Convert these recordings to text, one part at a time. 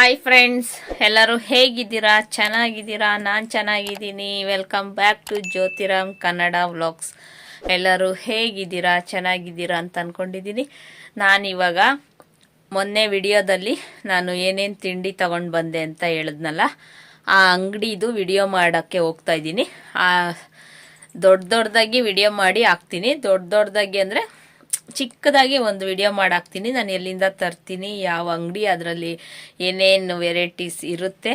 Hi friends ಎಲ್ಲರೂ ಹೇಗಿದ್ದೀರಾ? ಚೆನ್ನಾಗಿದ್ದೀರಾ? ನಾನು ಚೆನ್ನಾಗಿದ್ದೀನಿ. Welcome back to Jyotiram Kannada vlogs ಎಲ್ಲರೂ ಹೇಗಿದ್ದೀರಾ? ಚೆನ್ನಾಗಿದ್ದೀರಾ ಅಂತ ಅಂದ್ಕೊಂಡಿದ್ದೀನಿ ನಾನಿವಾಗ ಮೊನ್ನೆ ವಿಡಿಯೋದಲ್ಲಿ ನಾನು ಏನೇನು ತಿಂಡಿ ತಗೊಂಡು ಬಂದೆ ಅಂತ ಹೇಳಿದ್ನಲ್ಲ, ಆ ಅಂಗಡಿದು ವಿಡಿಯೋ ಮಾಡೋಕ್ಕೆ ಹೋಗ್ತಾ ಇದ್ದೀನಿ. ಆ ದೊಡ್ಡ ದೊಡ್ಡದಾಗಿ ವಿಡಿಯೋ ಮಾಡಿ ಹಾಕ್ತೀನಿ. ದೊಡ್ಡ ದೊಡ್ಡದಾಗಿ ಅಂದರೆ ಚಿಕ್ಕದಾಗಿ ಒಂದು ವಿಡಿಯೋ ಮಾಡಾಕ್ತೀನಿ. ನಾನು ಎಲ್ಲಿಂದ ತರ್ತೀನಿ, ಯಾವ ಅಂಗಡಿ, ಅದರಲ್ಲಿ ಏನೇನು ವೆರೈಟೀಸ್ ಇರುತ್ತೆ,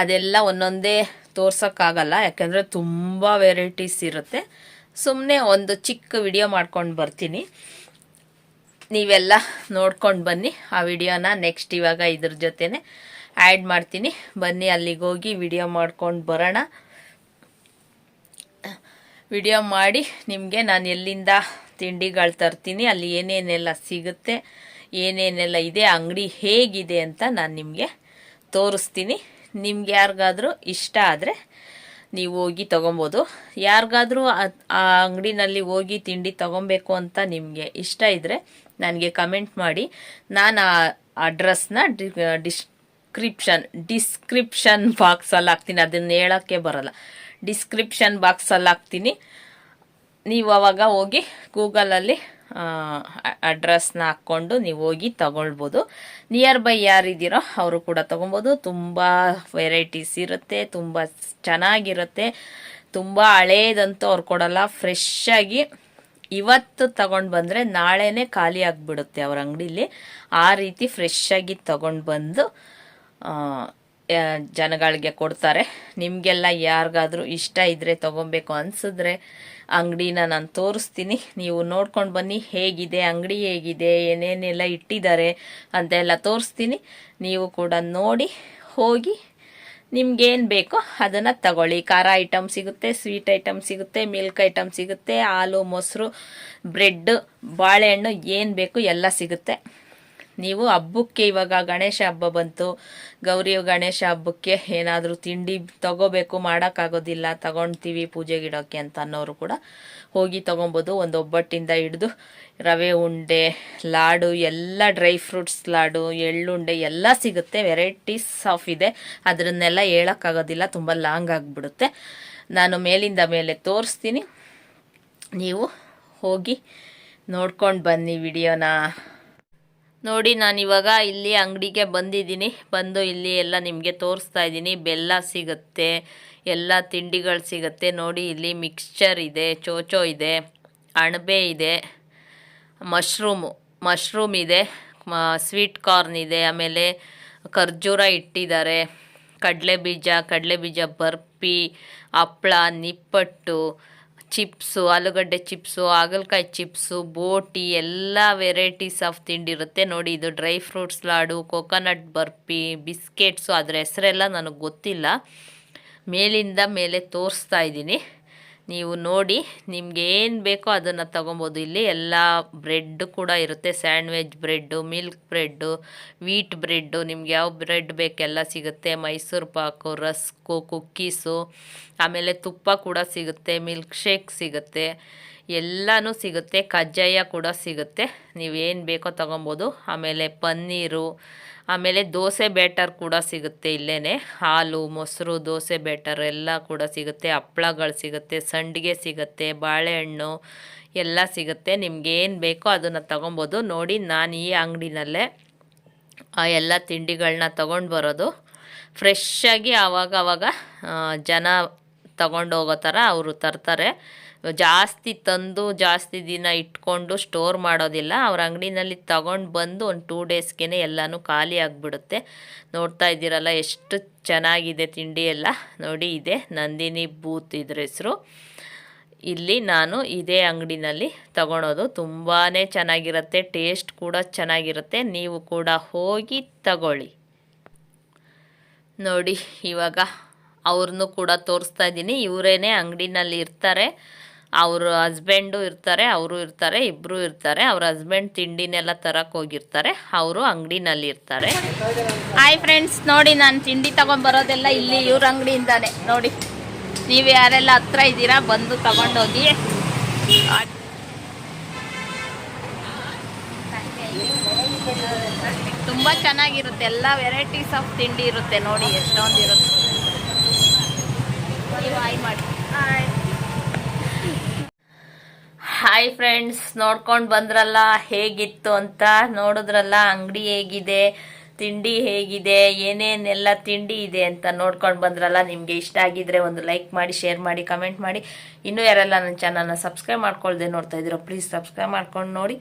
ಅದೆಲ್ಲ ಒಂದೊಂದೇ ತೋರ್ಸೋಕ್ಕಾಗಲ್ಲ. ಯಾಕೆಂದರೆ ತುಂಬ ವೆರೈಟೀಸ್ ಇರುತ್ತೆ. ಸುಮ್ಮನೆ ಒಂದು ಚಿಕ್ಕ ವಿಡಿಯೋ ಮಾಡ್ಕೊಂಡು ಬರ್ತೀನಿ. ನೀವೆಲ್ಲ ನೋಡ್ಕೊಂಡು ಬನ್ನಿ. ಆ ವಿಡಿಯೋನ ನೆಕ್ಸ್ಟ್ ಇವಾಗ ಇದ್ರ ಜೊತೆನೆ ಆ್ಯಡ್ ಮಾಡ್ತೀನಿ. ಬನ್ನಿ, ಅಲ್ಲಿಗೆ ಹೋಗಿ ವಿಡಿಯೋ ಮಾಡ್ಕೊಂಡು ಬರೋಣ. ವಿಡಿಯೋ ಮಾಡಿ ನಿಮಗೆ ನಾನು ಎಲ್ಲಿಂದ ತಿಂಡಿಗಳು ತರ್ತೀನಿ, ಅಲ್ಲಿ ಏನೇನೆಲ್ಲ ಸಿಗುತ್ತೆ, ಏನೇನೆಲ್ಲ ಇದೆ, ಅಂಗಡಿ ಹೇಗಿದೆ ಅಂತ ನಾನು ನಿಮಗೆ ತೋರಿಸ್ತೀನಿ. ನಿಮ್ಗೆ ಯಾರಿಗಾದರೂ ಇಷ್ಟ ಆದರೆ ನೀವು ಹೋಗಿ ತೊಗೊಬೋದು. ಯಾರಿಗಾದ್ರೂ ಆ ಅಂಗಡಿನಲ್ಲಿ ಹೋಗಿ ತಿಂಡಿ ತೊಗೊಬೇಕು ಅಂತ ನಿಮಗೆ ಇಷ್ಟ ಇದ್ದರೆ ನನಗೆ ಕಮೆಂಟ್ ಮಾಡಿ. ನಾನು ಆ ಅಡ್ರೆಸ್ನ ಡಿಸ್ಕ್ರಿಪ್ಷನ್ ಡಿಸ್ಕ್ರಿಪ್ಷನ್ ಬಾಕ್ಸಲ್ಲಿ ಹಾಕ್ತೀನಿ. ಅದನ್ನ ಹೇಳೋಕ್ಕೆ ಬರಲ್ಲ. ಡಿಸ್ಕ್ರಿಪ್ಷನ್ ಬಾಕ್ಸಲ್ಲಿ ಹಾಕ್ತೀನಿ. ನೀವು ಅವಾಗ ಹೋಗಿ ಗೂಗಲಲ್ಲಿ ಅಡ್ರೆಸ್ನ ಹಾಕ್ಕೊಂಡು ನೀವು ಹೋಗಿ ತಗೊಳ್ಬೋದು. ನಿಯರ್ ಬೈ ಯಾರಿದ್ದೀರೋ ಅವರು ಕೂಡ ತೊಗೊಬೋದು ತುಂಬ ವೆರೈಟೀಸ್ ಇರುತ್ತೆ, ತುಂಬ ಚೆನ್ನಾಗಿರುತ್ತೆ. ತುಂಬ ಹಳೇದಂತೂ ಅವ್ರು ಕೊಡಲ್ಲ. ಫ್ರೆಶ್ ಆಗಿ ಇವತ್ತು ತಗೊಂಡು ಬಂದರೆ ನಾಳೆನೇ ಖಾಲಿ ಆಗಿಬಿಡುತ್ತೆ ಅವ್ರ ಅಂಗಡಿಲಿ. ಆ ರೀತಿ ಫ್ರೆಶ್ ಆಗಿ ತಗೊಂಡು ಬಂದು ಜನಗಳಿಗೆ ಕೊಡ್ತಾರೆ. ನಿಮಗೆಲ್ಲ ಯಾರಿಗಾದರೂ ಇಷ್ಟ ಇದ್ದರೆ ತೊಗೊಬೇಕು ಅನಿಸಿದ್ರೆ ಅಂಗಡಿನ ನಾನು ತೋರಿಸ್ತೀನಿ. ನೀವು ನೋಡ್ಕೊಂಡು ಬನ್ನಿ, ಹೇಗಿದೆ, ಅಂಗಡಿ ಹೇಗಿದೆ, ಏನೇನೆಲ್ಲ ಇಟ್ಟಿದ್ದಾರೆ ಅಂತೆಲ್ಲ ತೋರಿಸ್ತೀನಿ. ನೀವು ಕೂಡ ನೋಡಿ, ಹೋಗಿ ನಿಮ್ಗೇನು ಬೇಕೋ ಅದನ್ನು ತಗೊಳ್ಳಿ. ಖಾರ ಐಟಮ್ ಸಿಗುತ್ತೆ, ಸ್ವೀಟ್ ಐಟಮ್ ಸಿಗುತ್ತೆ, ಮಿಲ್ಕ್ ಐಟಮ್ ಸಿಗುತ್ತೆ, ಹಾಲು, ಮೊಸರು, ಬ್ರೆಡ್, ಬಾಳೆಹಣ್ಣು ಏನು ಬೇಕು ಎಲ್ಲ ಸಿಗುತ್ತೆ. ನೀವು ಹಬ್ಬಕ್ಕೆ ಇವಾಗ ಗಣೇಶ ಹಬ್ಬ ಬಂತು. ಗೌರಿ ಗಣೇಶ ಹಬ್ಬಕ್ಕೆ ಏನಾದರೂ ತಿಂಡಿ ತಗೋಬೇಕು, ಮಾಡೋಕ್ಕಾಗೋದಿಲ್ಲ ತಗೊಳ್ತೀವಿ ಪೂಜೆಗಿಡೋಕ್ಕೆ ಅಂತ ಅನ್ನೋರು ಕೂಡ ಹೋಗಿ ತೊಗೊಬೋದು. ಒಂದು ಒಬ್ಬಟ್ಟಿಂದ ಹಿಡಿದು ರವೆ ಉಂಡೆ, ಲಾಡು, ಎಲ್ಲ ಡ್ರೈ ಫ್ರೂಟ್ಸ್ ಲಾಡು, ಎಳ್ಳುಂಡೆ ಎಲ್ಲ ಸಿಗುತ್ತೆ. ವೆರೈಟೀಸ್ ಆಫ್ ಇದೆ. ಅದನ್ನೆಲ್ಲ ಹೇಳೋಕ್ಕಾಗೋದಿಲ್ಲ. ತುಂಬ ಲಾಂಗ್ ಆಗಿಬಿಡುತ್ತೆ. ನಾನು ಮೇಲಿಂದ ಮೇಲೆ ತೋರಿಸ್ತೀನಿ. ನೀವು ಹೋಗಿ ನೋಡ್ಕೊಂಡು ಬನ್ನಿ ವಿಡಿಯೋನ. ನೋಡಿ, ನಾನಿವಾಗ ಇಲ್ಲಿ ಅಂಗಡಿಗೆ ಬಂದಿದ್ದೀನಿ. ಬಂದು ಇಲ್ಲಿ ಎಲ್ಲ ನಿಮಗೆ ತೋರಿಸ್ತಾ ಇದ್ದೀನಿ. ಬೆಲ್ಲ ಸಿಗುತ್ತೆ, ಎಲ್ಲ ತಿಂಡಿಗಳು ಸಿಗುತ್ತೆ. ನೋಡಿ, ಇಲ್ಲಿ ಮಿಕ್ಸ್ಚರ್ ಇದೆ, ಚೋಚೋ ಇದೆ, ಅಣಬೆ ಇದೆ ಮಶ್ರೂಮು ಮಶ್ರೂಮ್ ಇದೆ ಸ್ವೀಟ್ ಕಾರ್ನ್ ಇದೆ, ಆಮೇಲೆ ಖರ್ಜೂರ ಇಟ್ಟಿದ್ದಾರೆ ಕಡಲೆ ಬೀಜ ಕಡಲೆ ಬೀಜ ಬರ್ಪಿ ಹಪ್ಪಳ ನಿಪ್ಪಟ್ಟು ಚಿಪ್ಸು, ಆಲೂಗಡ್ಡೆ ಚಿಪ್ಸು, ಹಾಗಲಕಾಯಿ ಚಿಪ್ಸು, ಬೋಟಿ, ಎಲ್ಲ ವೆರೈಟೀಸ್ ಆಫ್ ತಿಂಡಿ ಇರುತ್ತೆ. ನೋಡಿ, ಇದು dry fruits laddu coconut barfi biscuits ಅದರ ಹೆಸರೆಲ್ಲ ನನಗೆ ಗೊತ್ತಿಲ್ಲ. ಮೇಲಿಂದ ಮೇಲೆ ತೋರಿಸ್ತಾ ಇದ್ದೀನಿ. ನೀವು ನೋಡಿ ನಿಮ್ಗೆ ಏನು ಬೇಕೋ ಅದನ್ನು ತೊಗೊಬೋದು. ಇಲ್ಲಿ ಎಲ್ಲ ಬ್ರೆಡ್ ಕೂಡ ಇರುತ್ತೆ. Sandwich bread, milk bread, wheat bread, ನಿಮ್ಗೆ ಯಾವ ಬ್ರೆಡ್ ಬೇಕೆಲ್ಲ ಸಿಗುತ್ತೆ. ಮೈಸೂರು ಪಾಕು, ರಸ್ಕು, ಕುಕ್ಕೀಸು, ಆಮೇಲೆ ತುಪ್ಪ ಕೂಡ ಸಿಗುತ್ತೆ, ಮಿಲ್ಕ್ ಶೇಕ್ ಸಿಗುತ್ತೆ, ಎಲ್ಲನೂ ಸಿಗುತ್ತೆ, ಕಜ್ಜಾಯ ಕೂಡ ಸಿಗುತ್ತೆ. ನೀವೇನು ಬೇಕೋ ತೊಗೊಬೋದು. ಆಮೇಲೆ ಪನ್ನೀರು ಆಮೇಲೆ ದೋಸೆ ಬ್ಯಾಟರ್ ಕೂಡ ಸಿಗುತ್ತೆ ಇಲ್ಲೇ ಹಾಲು, ಮೊಸರು, ದೋಸೆ ಬ್ಯಾಟರ್ ಎಲ್ಲ ಕೂಡ ಸಿಗುತ್ತೆ. ಹಪ್ಳಗಳು ಸಿಗುತ್ತೆ, ಸಂಡಿಗೆ ಸಿಗುತ್ತೆ, ಬಾಳೆಹಣ್ಣು ಎಲ್ಲ ಸಿಗುತ್ತೆ. ನಿಮ್ಗೆ ಏನು ಬೇಕೋ ಅದನ್ನು ತೊಗೊಬೋದು. ನೋಡಿ, ನಾನು ಈ ಅಂಗಡಿನಲ್ಲೇ, ಆ, ಎಲ್ಲ ತಿಂಡಿಗಳನ್ನ ತೊಗೊಂಡು ಬರೋದು. ಫ್ರೆಶ್ಶಾಗಿ ಆವಾಗ ಆವಾಗ ಜನ ಹೋಗೋ ಥರ ಅವರು ತರ್ತಾರೆ. ಜಾಸ್ತಿ ತಂದು, ಜಾಸ್ತಿ ದಿನ ಇಟ್ಕೊಂಡು ಸ್ಟೋರ್ ಮಾಡೋದಿಲ್ಲ. ಅವ್ರ ಅಂಗಡಿನಲ್ಲಿ ತಗೊಂಡು ಬಂದು ಒಂದು ಟೂ ಡೇಸ್ಗೆ ಎಲ್ಲನೂ ಖಾಲಿ ಆಗಿಬಿಡುತ್ತೆ. ನೋಡ್ತಾ ಇದ್ದೀರಲ್ಲ, ಎಷ್ಟು ಚೆನ್ನಾಗಿದೆ ತಿಂಡಿ ಎಲ್ಲ. ನೋಡಿ, ಇದೆ ನಂದಿನಿ ಬೂತ್ ಇದ್ರ ಹೆಸರು. ಇಲ್ಲಿ ನಾನು ಇದೇ ಅಂಗಡಿನಲ್ಲಿ ತಗೊಳೋದು. ತುಂಬಾ ಚೆನ್ನಾಗಿರುತ್ತೆ ಟೇಸ್ಟ್ ಕೂಡ ಚೆನ್ನಾಗಿರುತ್ತೆ. ನೀವು ಕೂಡ ಹೋಗಿ ತಗೊಳ್ಳಿ. ನೋಡಿ, ಇವಾಗ ಅವ್ರನ್ನೂ ಕೂಡ ತೋರಿಸ್ತಾ ಇದ್ದೀನಿ. ಇವರೇನೆ ಅಂಗಡಿನಲ್ಲಿ ಇರ್ತಾರೆ. ಅವ್ರ ಹಸ್ಬೆಂಡು ಇರ್ತಾರೆ, ಅವರು ಇರ್ತಾರೆ ಇಬ್ಬರು ಇರ್ತಾರೆ. ಅವ್ರ ಹಸ್ಬೆಂಡ್ ತಿಂಡಿನೆಲ್ಲ ತರಕ್ಕೆ ಹೋಗಿರ್ತಾರೆ. ಅವರು ಅಂಗಡಿನಲ್ಲಿ ಇರ್ತಾರೆ. ಹಾಯ್ ಫ್ರೆಂಡ್ಸ್ ನೋಡಿ ನಾನು ತಿಂಡಿ ತಗೊಂಡ್ಬರೋದೆಲ್ಲ ಇಲ್ಲಿ ಇವ್ರ ಅಂಗಡಿಯಿಂದಾನೆ. ನೋಡಿ, ನೀವು ಯಾರೆಲ್ಲ ಹತ್ರ ಇದ್ದೀರಾ, ಬಂದು ತಗೊಂಡೋಗಿ. ತುಂಬ ಚೆನ್ನಾಗಿರುತ್ತೆ. ಎಲ್ಲ ವೆರೈಟೀಸ್ ಆಫ್ ತಿಂಡಿ ಇರುತ್ತೆ. ನೋಡಿ ಎಷ್ಟೊಂದು ಇರುತ್ತೆ ಮಾಡಿ ಹಾಯ್ ಫ್ರೆಂಡ್ಸ್ ನೋಡ್ಕೊಂಡು ಬಂದ್ರಲ್ಲ, ಹೇಗಿತ್ತು ಅಂತ ನೋಡಿದ್ರಲ್ಲ, ಅಂಗಡಿ ಹೇಗಿದೆ, ತಿಂಡಿ ಹೇಗಿದೆ, ಏನೇನೆಲ್ಲ ತಿಂಡಿ ಇದೆ ಅಂತ ನೋಡ್ಕೊಂಡು ಬಂದ್ರಲ್ಲ, ನಿಮಗೆ ಇಷ್ಟ ಆಗಿದ್ರೆ ಒಂದು ಲೈಕ್ ಮಾಡಿ ಶೇರ್ ಮಾಡಿ ಕಮೆಂಟ್ ಮಾಡಿ. ಇನ್ನೂ ಯಾರೆಲ್ಲ ನನ್ನ ಚಾನಲ್ನ ಸಬ್ಸ್ಕ್ರೈಬ್ ಮಾಡ್ಕೊಳ್ದೆ ನೋಡ್ತಾ ಇದ್ದೀರೋ ಪ್ಲೀಸ್ ಸಬ್ಸ್ಕ್ರೈಬ್ ಮಾಡ್ಕೊಂಡು ನೋಡಿ.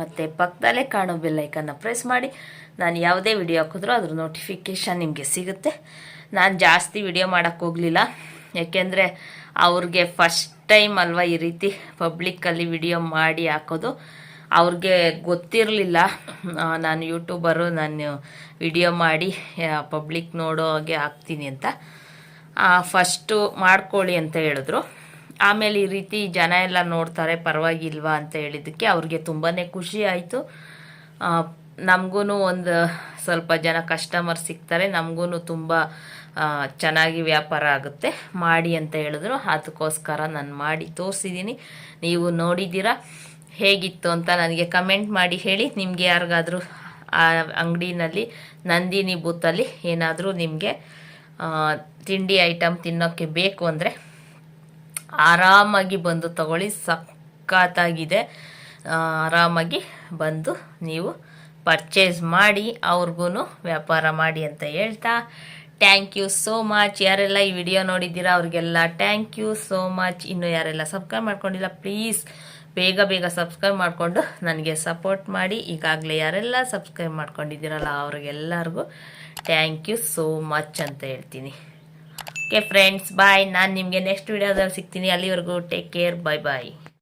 ಮತ್ತು ಪಕ್ಕದಲ್ಲೇ ಕಾಣೋ ಬೆಲ್ಲೈಕನ್ನ ಪ್ರೆಸ್ ಮಾಡಿ. ನಾನು ಯಾವುದೇ ವಿಡಿಯೋ ಹಾಕಿದ್ರೂ ಅದ್ರ ನೋಟಿಫಿಕೇಷನ್ ನಿಮಗೆ ಸಿಗುತ್ತೆ. ನಾನು ಜಾಸ್ತಿ ವಿಡಿಯೋ ಮಾಡೋಕ್ಕೆ ಹೋಗಲಿಲ್ಲ. ಯಾಕೆಂದರೆ ಅವ್ರಿಗೆ ಫಸ್ಟ್ ಟೈಮ್ ಅಲ್ವಾ ಈ ರೀತಿ ಪಬ್ಲಿಕ್ಕಲ್ಲಿ ವಿಡಿಯೋ ಮಾಡಿ ಹಾಕೋದು. ಅವ್ರಿಗೆ ಗೊತ್ತಿರಲಿಲ್ಲ. ನಾನು ಯೂಟ್ಯೂಬರು ನಾನು ವಿಡಿಯೋ ಮಾಡಿ ಪಬ್ಲಿಕ್ ನೋಡೋ ಹಾಗೆ ಹಾಕ್ತೀನಿ ಅಂತ. ಫಸ್ಟು ಮಾಡ್ಕೊಳ್ಳಿ ಅಂತ ಹೇಳಿದ್ರು. ಆಮೇಲೆ ಈ ರೀತಿ ಜನ ಎಲ್ಲ ನೋಡ್ತಾರೆ, ಪರವಾಗಿಲ್ವಾ ಅಂತ ಹೇಳಿದ್ದಕ್ಕೆ ಅವ್ರಿಗೆ ತುಂಬಾ ಖುಷಿ ಆಯಿತು. ನಮಗೂ ಒಂದು ಸ್ವಲ್ಪ ಜನ ಕಸ್ಟಮರ್ ಸಿಗ್ತಾರೆ ನಮಗೂ ತುಂಬ ಚೆನ್ನಾಗಿ ವ್ಯಾಪಾರ ಆಗುತ್ತೆ. ಮಾಡಿ ಅಂತ ಹೇಳಿದ್ರು. ಅದಕ್ಕೋಸ್ಕರ ನಾನು ಮಾಡಿ ತೋರಿಸಿದ್ದೀನಿ ನೀವು ನೋಡಿದ್ದೀರಾ? ಹೇಗಿತ್ತು ಅಂತ ನನಗೆ ಕಮೆಂಟ್ ಮಾಡಿ ಹೇಳಿ. ನಿಮಗೆ ಯಾರಿಗಾದರೂ ಆ ಅಂಗಡಿನಲ್ಲಿ ನಂದಿನಿ ಬೂತಲ್ಲಿ ಏನಾದರೂ ನಿಮಗೆ ತಿಂಡಿ ಐಟಮ್ ತಿನ್ನೋಕ್ಕೆ ಬೇಕು ಅಂದರೆ ಆರಾಮಾಗಿ ಬಂದು ತಗೊಳ್ಳಿ. ಸಖತ್ತಾಗಿದೆ. ಆರಾಮಾಗಿ ಬಂದು ನೀವು ಪರ್ಚೇಸ್ ಮಾಡಿ ಅವ್ರಿಗೂ ವ್ಯಾಪಾರ ಮಾಡಿ ಅಂತ ಹೇಳ್ತಾ ಥ್ಯಾಂಕ್ ಯು ಸೋ ಮಚ್ ಯಾರೆಲ್ಲ ಈ ವಿಡಿಯೋ ನೋಡಿದ್ದೀರಾ, ಅವ್ರಿಗೆಲ್ಲ ಥ್ಯಾಂಕ್ ಯು ಸೋ ಮಚ್ ಇನ್ನು ಯಾರೆಲ್ಲ ಸಬ್ಸ್ಕ್ರೈಬ್ ಮಾಡ್ಕೊಂಡಿಲ್ಲ ಪ್ಲೀಸ್ ಬೇಗ ಬೇಗ ಸಬ್ಸ್ಕ್ರೈಬ್ ಮಾಡಿಕೊಂಡು ನನಗೆ ಸಪೋರ್ಟ್ ಮಾಡಿ. ಈಗಾಗಲೇ ಯಾರೆಲ್ಲ ಸಬ್ಸ್ಕ್ರೈಬ್ ಮಾಡ್ಕೊಂಡಿದ್ದೀರಲ್ಲ, ಅವ್ರಿಗೆಲ್ಲರಿಗೂ ಥ್ಯಾಂಕ್ ಯು ಸೋ ಮಚ್ ಅಂತ ಹೇಳ್ತೀನಿ. ಓಕೆ ಫ್ರೆಂಡ್ಸ್ ಬಾಯ್ ನಾನು ನಿಮಗೆ ನೆಕ್ಸ್ಟ್ ವಿಡಿಯೋದಲ್ಲಿ ಸಿಗ್ತೀನಿ. ಅಲ್ಲಿವರೆಗೂ ಟೇಕ್ ಕೇರ್ ಬಾಯ್ ಬಾಯ್